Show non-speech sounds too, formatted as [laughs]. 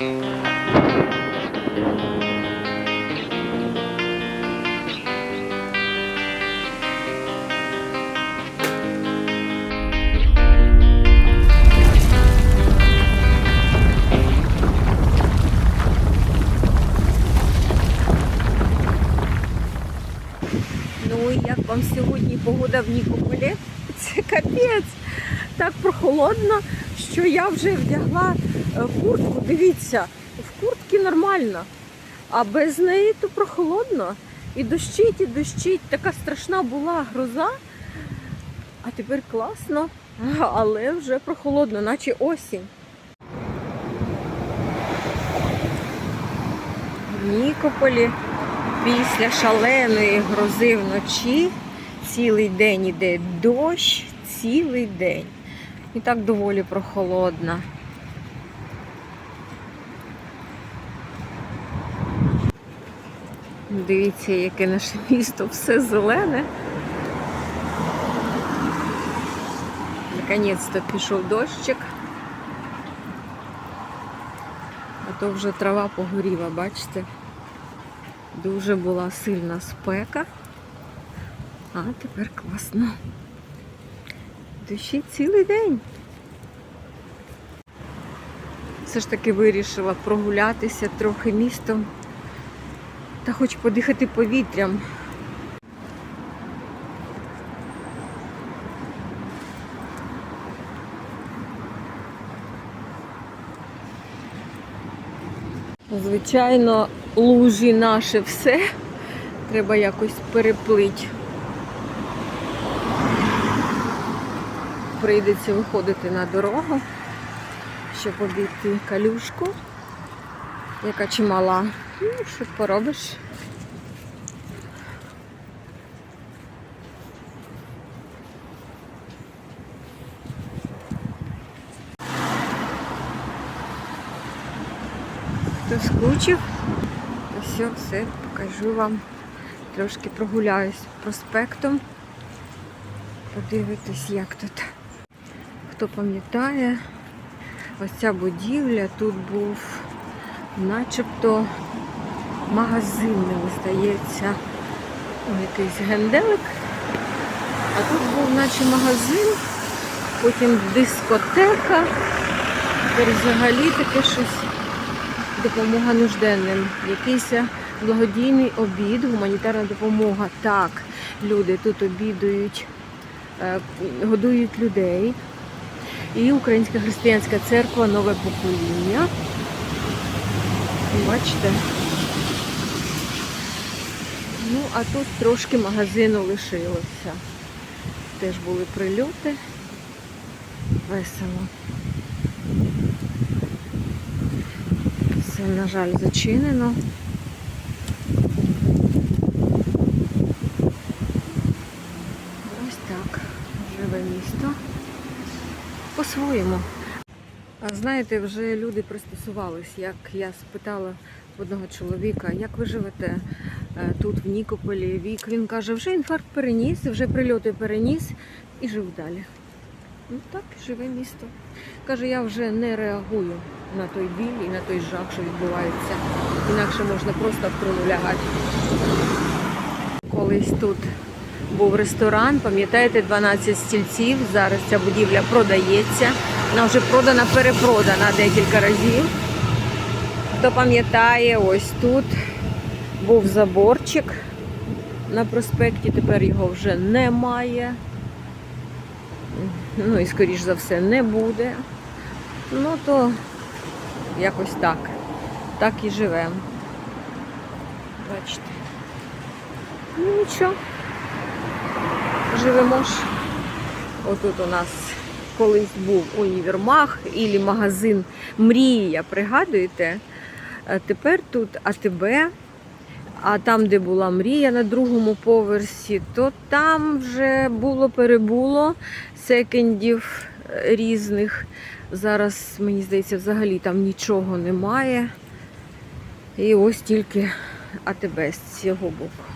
Ну як вам сьогодні погода в Нікополі? Це капець. Так прохолодно, що я вже вдягла е, куртку. Дивіться, в куртці нормально, а без неї то прохолодно. І дощить, і дощить. Така страшна була гроза. А тепер класно, [laughs] але вже прохолодно, наче осінь. В Нікополі після шаленої грози вночі цілий день іде дощ, цілий день. І так доволі прохолодно. Дивіться, яке наше місто все зелене. Наконець-то пішов дощик. А то вже трава погоріла, бачите? Дуже була сильна спека. А тепер класно. Дощить цілий день. Все ж таки вирішила прогулятися трохи містом та хоч подихати повітрям. Звичайно, лужі наше все. Треба якось переплить. Прийдеться виходити на дорогу, щоб обійти калюшку, яка чимала. Ну, що поробиш? Хто скучив, то все, все покажу вам. Трошки прогуляюсь проспектом. Подивитись, як тут. Хто пам'ятає, ось ця будівля тут був начебто магазин, мені здається, якийсь генделик. А тут був наче магазин, потім дискотека. Тепер взагалі таке щось допомога нужденним. Якийсь благодійний обід, гуманітарна допомога. Так, люди тут обідують, е, годують людей. І Українська християнська церква нове покоління. Бачите? Ну, а тут трошки магазину лишилося. Теж були прильоти. Весело. Все, на жаль, зачинено. Ось так. Живе місто. По-своєму. Знаєте, вже люди пристосувались, як я спитала одного чоловіка, як ви живете е, тут, в Нікополі. Вік, він каже, вже інфаркт переніс, вже прильоти переніс і жив далі. Ну так, живе місто. Каже, я вже не реагую на той біль і на той жах, що відбувається. Інакше можна просто в труну лягати. Колись тут був ресторан, пам'ятаєте, 12 стільців. Зараз ця будівля продається. Вона вже продана, перепродана декілька разів. Хто пам'ятає, ось тут був заборчик на проспекті, тепер його вже немає. Ну і скоріш за все не буде. Ну то якось так. Так і живемо. Бачите. Ну нічого. Живемо ж. Отут у нас колись був універмаг і магазин Мрія, пригадуєте? Тепер тут АТБ, а там, де була мрія на другому поверсі, то там вже було перебуло секендів е, різних. Зараз, мені здається, взагалі там нічого немає. І ось тільки АТБ з цього боку.